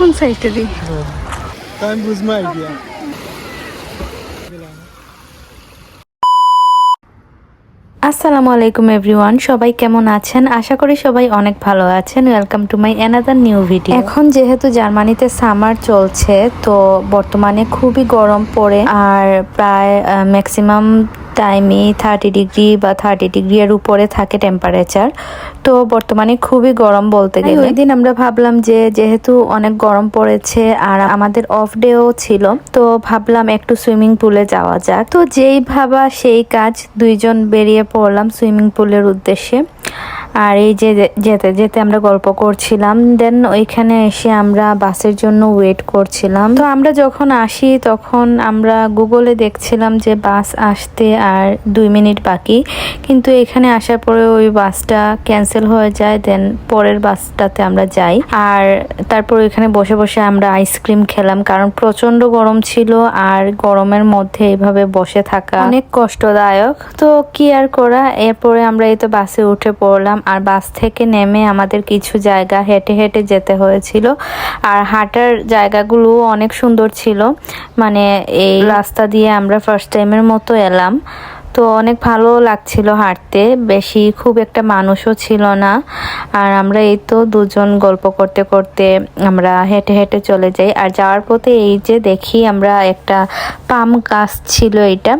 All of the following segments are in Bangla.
কোন সাইডটা দিই? আমি আইডিয়া আসসালামু আলাইকুম এভরিওয়ান সবাই কেমন আছেন? আশা করি সবাই অনেক ভালো আছেন। Welcome to my another new video এখন যেহেতু জার্মানিতে সামার চলছে তো বর্তমানে খুবই গরম পড়ে আর প্রায় ম্যাক্সিমাম টাইমই থার্টি ডিগ্রি বা থার্টি ডিগ্রি এর উপরে থাকে টেম্পারেচার তো বর্তমানে খুবই গরম বলতে গেলে। ওই দিন আমরা ভাবলাম যে যেহেতু অনেক গরম পড়েছে আর আমাদের অফ ডেও ছিল তো ভাবলাম একটু সুইমিং পুলে যাওয়া যাক। তো যেই ভাবা সেই কাজ দুইজন বেরিয়ে পড়লাম সুইমিং পুলের উদ্দেশ্যে। আর এই যে যেতে যেতে আমরা গল্প করছিলাম দেন ওইখানে এসে আমরা বাসের জন্য ওয়েট করছিলাম। তো আমরা যখন আসি, তখন আমরা গুগলে দেখছিলাম যে বাস আসতে আর দুই মিনিট বাকি। কিন্তু এখানে আসার পরে ওই বাসটা ক্যান্সেল হয়ে যায় দেন পরের বাসটাতে আমরা যাই। আর তারপর এখানে বসে বসে আমরা আইসক্রিম খেলাম, কারণ প্রচণ্ড গরম ছিল আর গরমের মধ্যে এইভাবে বসে থাকা অনেক কষ্টদায়ক। তো কি আর করা? এরপরে আমরা এই তো বাসে উঠে পড়লাম। আর বাস থেকে নেমে আমাদের কিছু জায়গা হেঁটে হেঁটে যেতে হয়েছিল। আর হাঁটার জায়গাগুলো অনেক সুন্দর ছিল। মানে এই রাস্তা দিয়ে আমরা ফার্স্ট টাইমের মতো এলাম। তো অনেক ভালো লাগছিল হাঁটতে। বেশি খুব একটা মানুষও ছিল না। আর আমরা এই তো দুজন গল্প করতে করতে আমরা হেঁটে হেঁটে চলে যাই। আর যাওয়ার পথে এই যে দেখি আমরা একটা পাম গাছ ছিল এটা।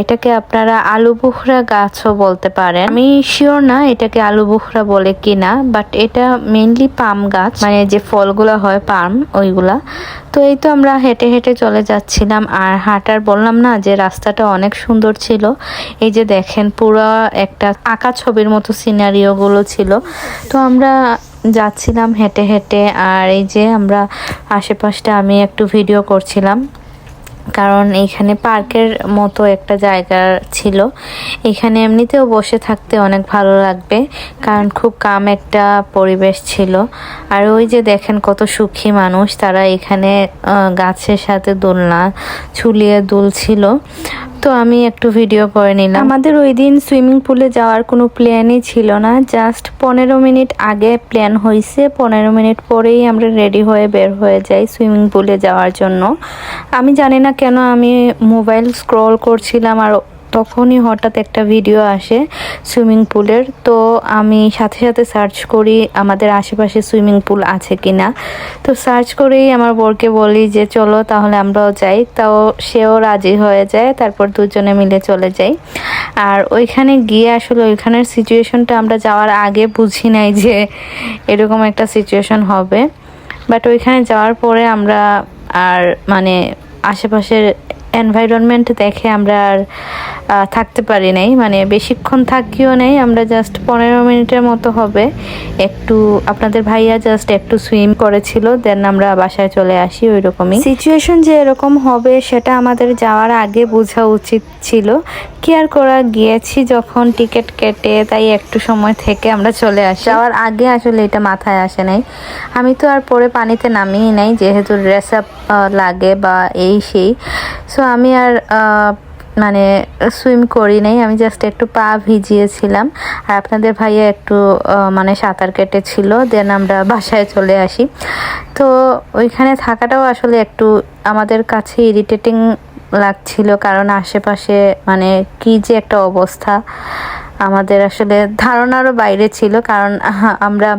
এটাকে আপনারা আলু বুখরা গাছও বলতে পারেন। আমি শিওর না এটাকে আলু বুখরা বলে কিনা বাট এটা মেনলি পাম গাছ। মানে যে ফলগুলো হয় পাম, ওইগুলা। তো এই তো আমরা হেঁটে হেঁটে চলে যাচ্ছিলাম। আর হাঁটার বললাম না যে রাস্তাটা অনেক সুন্দর ছিল। এই যে দেখেন, পুরো একটা আঁকা ছবির মতো সিনারিও গুলো ছিল। তো আমরা যাচ্ছিলাম হেঁটে হেঁটে, আর এই যে আমরা আশেপাশটা আমি একটু ভিডিও করছিলাম। কারণ এখানে পার্কের মতো একটা জায়গা ছিল। এখানে এমনিতেও বসে থাকতে অনেক ভালো লাগবে, কারণ খুব কাম একটা পরিবেশ ছিল। আর ওই যে দেখেন কত সুখী মানুষ, তারা এখানে গাছের সাথে দোলনা ঝুলিয়ে দুলছিল। তো আমি একটু ভিডিও করে নিলাম। আমাদের ওই দিন সুইমিং পুলে যাওয়ার কোনো প্ল্যানই ছিল না জাস্ট পনেরো মিনিট আগে প্ল্যান হয়েছে পনেরো মিনিট পরেই আমরা রেডি হয়ে বের হয়ে যাই সুইমিং পুলে যাওয়ার জন্য। আমি জানি না কেন আমি মোবাইল স্ক্রল করছিলাম আর তখনই হঠাৎ একটা ভিডিও আসে সুইমিং পুলের তো আমি সাথে সাথে সার্চ করি আমাদের আশেপাশে সুইমিং পুল আছে কি না তো সার্চ করেই আমার বরকে বলি যে, চলো তাহলে আমরাও যাই। তাও সেও রাজি হয়ে যায়, তারপর দুজনে মিলে চলে যাই। আর ওইখানে গিয়ে আসলে ওইখানের সিচুয়েশনটা আমরা যাওয়ার আগে বুঝি নাই যে এরকম একটা সিচুয়েশন হবে। বাট ওইখানে যাওয়ার পরে আমরা আর মানে আশেপাশের এনভায়রনমেন্ট দেখে আমরা আর থাকতে পারি নাই। মানে বেশিক্ষণ থাকিও নাই আমরা জাস্ট পনেরো মিনিটের মতো হবে। একটু আপনাদের ভাইয়া জাস্ট একটু সুইম করেছিল দেন আমরা বাসায় চলে আসি ওই রকমই সিচুয়েশন যে এরকম হবে সেটা আমাদের যাওয়ার আগে বোঝা উচিত ছিল। কি আর করা গিয়েছি যখন টিকিট কেটে তাই একটু সময় থেকে আমরা চলে আসি। যাওয়ার আগে আসলে এটা মাথায় আসে নাই। আমি তো আর পরে পানিতে নামিয়ে নাই যেহেতু ড্রেস আপ লাগে বা এই সেই। সো আমি আর মানে সুইম করি নাই, আমি জাস্ট একটু পা ভিজিয়েছিলাম। আর আপনাদের ভাইয়া একটু মানে সাঁতার কেটেছিল দেন আমরা বাসায় চলে আসি। তো ওইখানে থাকাটাও আসলে একটু আমাদের কাছে ইরিটেটিং লাগছিল, কারণ আশেপাশে মানে কি যে একটা অবস্থা। আমাদের আসলে ধারণারও বাইরে ছিল, কারণ আমরা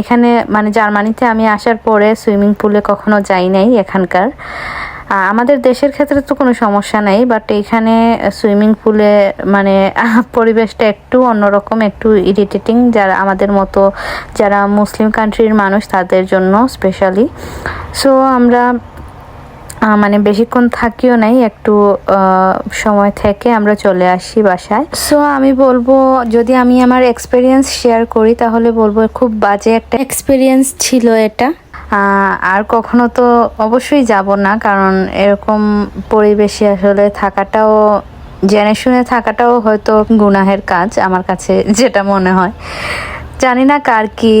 এখানে মানে জার্মানিতে আমি আসার পরে সুইমিং পুলে কখনো যাই নাই এখানকার। আমাদের দেশের ক্ষেত্রে তো কোনো সমস্যা নেই বাট এখানে সুইমিং পুলে মানে পরিবেশটা একটু অন্যরকম, একটু ইরিটেটিং যারা আমাদের মতো, যারা মুসলিম কান্ট্রির মানুষ তাদের জন্য স্পেশালি সো আমরা মানে বেশিক্ষণ থাকিও নাই, একটু সময় থেকে আমরা চলে আসি বাসায়। সো আমি বলব, যদি আমি আমার এক্সপিরিয়েন্স শেয়ার করি, তাহলে বলব খুব বাজে একটা এক্সপিরিয়েন্স ছিল এটা। আর কখনো তো অবশ্যই যাব না, কারণ এরকম পরিবেশে আসলে থাকাটাও, জেনে শুনে থাকাটাও হয়তো গুনাহের কাজ আমার কাছে যেটা মনে হয়। জানি না কার কি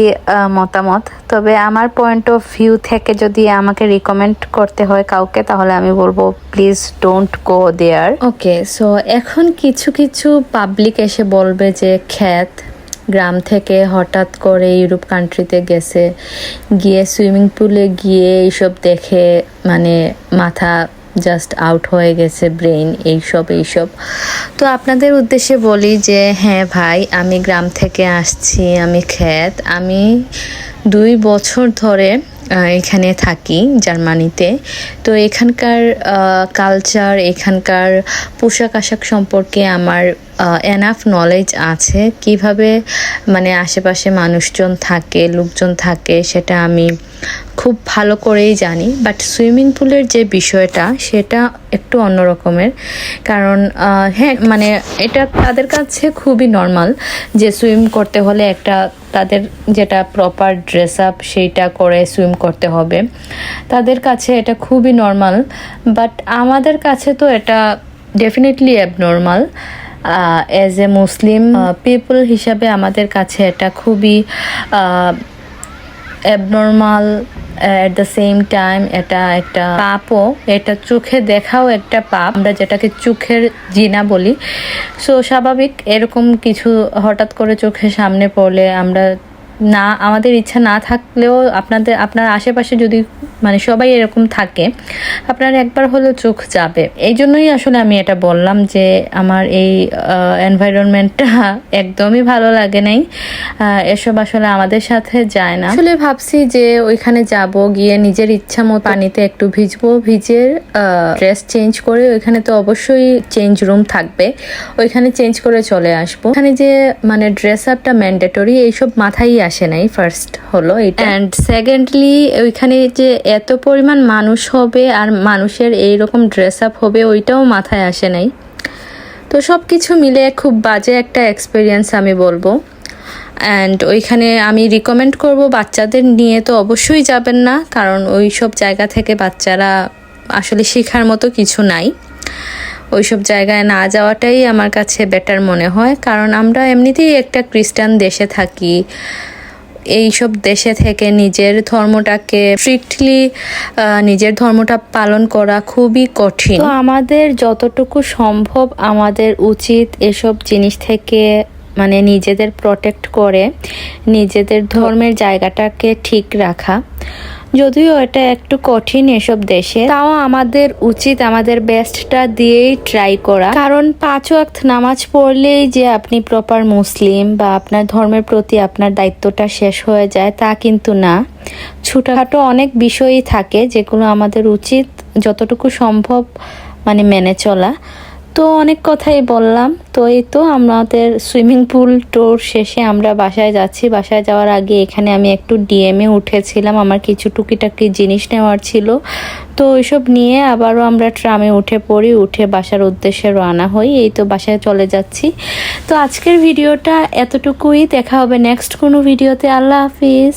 মতামত, তবে আমার পয়েন্ট অফ ভিউ থেকে যদি আমাকে রিকমেন্ড করতে হয় কাউকে, তাহলে আমি বলব please don't go there okay so এখন কিছু কিছু পাবলিক এসে বলবে যে খ্যাত গ্রাম থেকে হঠাৎ করে ইউরোপ কান্ট্রিতে গেছে। গিয়ে সুইমিং পুলে গিয়ে এইসব দেখে মানে মাথা জাস্ট আউট হয়ে গেছে ব্রেন এইসব এইসব। তো আপনাদের উদ্দেশ্যে বলি যে হ্যাঁ ভাই, আমি গ্রাম থেকে আসছি, আমি খ্যাত। আমি দুই বছর ধরে এখানে থাকি, জার্মানিতে। তো এখানকার কালচার এখানকার পোশাক আশাক সম্পর্কে আমার এনাফ নলেজ আছে। কীভাবে মানে আশেপাশে মানুষজন থাকে, লোকজন থাকে, সেটা আমি খুব ভালো করেই জানি। বাট সুইমিং পুলের যে বিষয়টা, সেটা একটু অন্য রকমের। কারণ হ্যাঁ মানে এটা তাদের কাছে খুবই নর্মাল যে সুইম করতে হলে একটা তাদের যেটা প্রপার ড্রেস আপ সেইটা করে সুইম করতে হবে। তাদের কাছে এটা খুবই নর্মাল বাট আমাদের কাছে তো এটা definitely abnormal as a Muslim people হিসাবে আমাদের কাছে এটা খুবই abnormal at the same time এটা একটা পাপও, এটা চোখে দেখাও একটা পাপ। আমরা যেটাকে চোখের জিনা বলি। সো স্বাভাবিক এরকম কিছু হঠাৎ করে চোখের সামনে পড়লে আমরা না, আমাদের ইচ্ছা না থাকলেও আপনাদের, আপনার আশেপাশে যদি মানে সবাই এরকম থাকে, আপনার একবার হলেও চোখ যাবে। এই জন্যই আসলে আমি এটা বললাম যে আমার এই এনভায়রনমেন্টটা একদমই ভালো লাগে নাই। এসব আসলে আমাদের সাথে যায় না। আসলে ভাবছি যে ওইখানে যাব, গিয়ে নিজের ইচ্ছা মতো পানিতে একটু ভিজবো, ভিজে ড্রেস চেঞ্জ করে ওইখানে তো অবশ্যই চেঞ্জ রুম থাকবে। ওইখানে চেঞ্জ করে চলে আসব। এখানে যে মানে ড্রেস আপটা ম্যান্ডেটরি এইসব মাথায় নাই ফার্স্ট হলো এটা অ্যান্ড সেকেন্ডলি ওইখানে যে এত পরিমাণ মানুষ হবে আর মানুষের এইরকম ড্রেস আপ হবে, ওইটাও মাথায় আসে নাই। তো সব কিছু মিলে খুব বাজে একটা এক্সপিরিয়েন্স আমি বলব। অ্যান্ড ওইখানে আমি রিকমেন্ড করব বাচ্চাদের নিয়ে, তো অবশ্যই যাবেন না, কারণ ওই সব জায়গা থেকে বাচ্চারা আসলে শেখার মতো কিছু নাই। ওইসব জায়গায় না যাওয়াটাই আমার কাছে বেটার মনে হয়, কারণ আমরা এমনিতেই একটা খ্রিস্টান দেশে থাকি। এইসব দেশে থেকে নিজের ধর্মটাকে স্ট্রিক্টলি নিজের ধর্মটা পালন করা খুবই কঠিন। তো আমাদের যতটুকু সম্ভব আমাদের উচিত এসব জিনিস থেকে মানে নিজেদের প্রোটেক্ট করে, নিজেদের ধর্মের জায়গাটাকে ঠিক রাখা। যদিও এটা একটু কঠিন এসব দেশে, তাও আমাদের উচিত আমাদের বেস্টটা দিয়েই ট্রাই করা। কারণ পাঁচ ওয়াক্ত নামাজ পড়লেই যে আপনি প্রপার মুসলিম বা আপনার ধর্মের প্রতি আপনার দায়িত্বটা শেষ হয়ে যায়, তা কিন্তু না। ছোটোখাটো অনেক বিষয়ই থাকে যেগুলো আমাদের উচিত যতটুকু সম্ভব মানে মেনে চলা। তো অনেক কথাই বললাম। তো এই তো আমাদের সুইমিং পুল টোর শেষে আমরা বাসায় যাচ্ছি। বাসায় যাওয়ার আগে এখানে আমি একটু ডিএমে উঠেছিলাম। আমার কিছু টুকিটাকি জিনিস নেওয়ার ছিল। তো ওইসব নিয়ে আবারও আমরা ট্রামে উঠে পড়ি, উঠে বাসার উদ্দেশ্যে রওনা হই। এই তো বাসায় চলে যাচ্ছি। তো আজকের ভিডিওটা এতটুকুই। দেখা হবে নেক্সট কোনো ভিডিওতে। আল্লাহ হাফিজ।